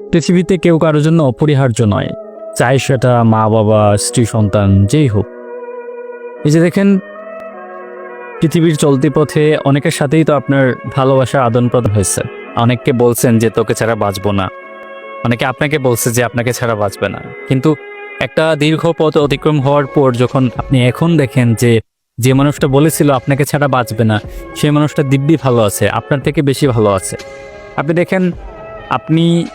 পৃথিবীতে কেউ কারোর জন্য অপরিহার্য নয়। চাই সেটা মা, বাবা, স্ত্রী, সন্তান, যেই হোক। এই যে দেখেন, পৃথিবীর চলতি পথে অনেকের সাথেই তো আপনার ভালোবাসার আদান প্রদান হয়েছে। অনেককে বলছেন যে, তোকে ছাড়া বাঁচবো না। অনেকে আপনাকে বলছে যে, আপনাকে ছাড়া বাঁচবে না। কিন্তু একটা দীর্ঘ পথ অতিক্রম হওয়ার পর যখন আপনি এখন দেখেন যে যে মানুষটা বলেছিল, আপনাকে ছাড়া বাঁচবে না সেই মানুষটা দিব্যি ভালো আছে, আপনার থেকে বেশি ভালো আছে। আপনি দেখেন, আপনি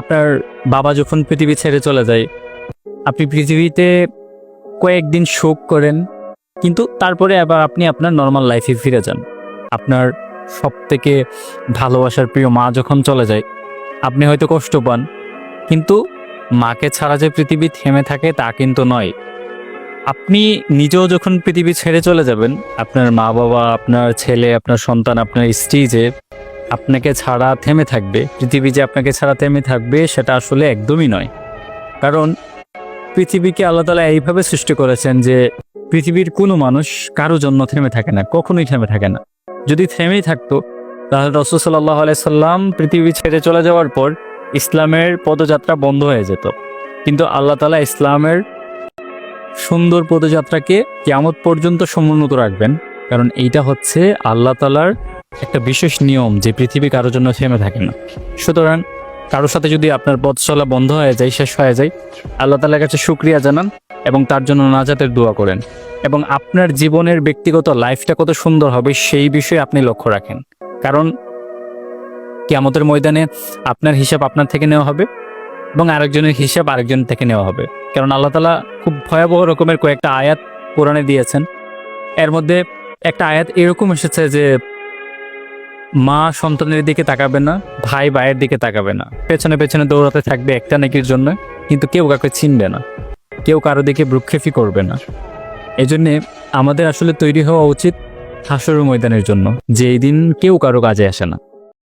আপনার বাবা যখন পৃথিবী ছেড়ে চলে যায়, আপনি পৃথিবীতে কয়েকদিন শোক করেন, কিন্তু তারপরে আবার আপনি আপনার নর্মাল লাইফে ফিরে যান। আপনার সব থেকে ভালোবাসার প্রিয় মা যখন চলে যায়, আপনি হয়তো কষ্ট পান, কিন্তু মাকে ছাড়া যে পৃথিবী থেমে থাকে তা কিন্তু নয়। আপনি নিজেও যখন পৃথিবী ছেড়ে চলে যাবেন, আপনার মা বাবা আপনার ছেলে, আপনার সন্তান, আপনার স্ত্রী যে আপনাকে ছাড়া থেমে থাকবে, পৃথিবী যে আপনাকে ছাড়া থেমে থাকবে সেটা আসলে একদমই নয়। কারণ পৃথিবীকে আল্লাহ তালা এইভাবে সৃষ্টি করেছেন যে পৃথিবীর কোনো মানুষ কারও জন্য থেমে থাকে না, কখনোই থেমে থাকে না। যদি থেমেই থাকতো, তাহলে রসুল সাল্লাহ সাল্লাম পৃথিবী ছেড়ে চলে যাওয়ার পর ইসলামের পদযাত্রা বন্ধ হয়ে যেত। কিন্তু আল্লাহ তালা ইসলামের সুন্দর পদযাত্রাকে কেমত পর্যন্ত সমুন্নত রাখবেন, কারণ এইটা হচ্ছে আল্লাহ তালার একটা বিশেষ নিয়ম যে পৃথিবী কারোর জন্য থেমে থাকে না। সুতরাং, কারোর সাথে যদি আপনার পথ চলা বন্ধ হয়ে যায়, শেষ হয়ে যায়, আল্লাহ তালার কাছে শুক্রিয়া জানান এবং তার জন্য নাজাতের দোয়া করেন। এবং আপনার জীবনের ব্যক্তিগত লাইফটা কত সুন্দর হবে সেই বিষয়ে আপনি লক্ষ্য রাখেন। কারণ, কিয়ামতের ময়দানে আপনার হিসাব আপনার থেকে নেওয়া হবে এবং আরেকজনের হিসাব আরেকজন থেকে নেওয়া হবে। কারণ আল্লাহ তালা খুব ভয়াবহ রকমের কয়েকটা আয়াত কোরআনে দিয়েছেন। এর মধ্যে একটা আয়াত এরকম এসেছে যে মা সন্তানের দিকে তাকাবে না, ভাই ভাইয়ের দিকে তাকাবে না। পেছনে পেছনে দৌড়াতে থাকবে একটা নাকির জন্য, কিন্তু কেউ কাউকে চিনবে না। কেউ কারও দিকে ভ্রুক্ষেপই করবে না। এই জন্যে আমাদের আসলে তৈরি হওয়া উচিত হাসর ময়দানের জন্য যে এই দিন কেউ কারও কাজে আসে না।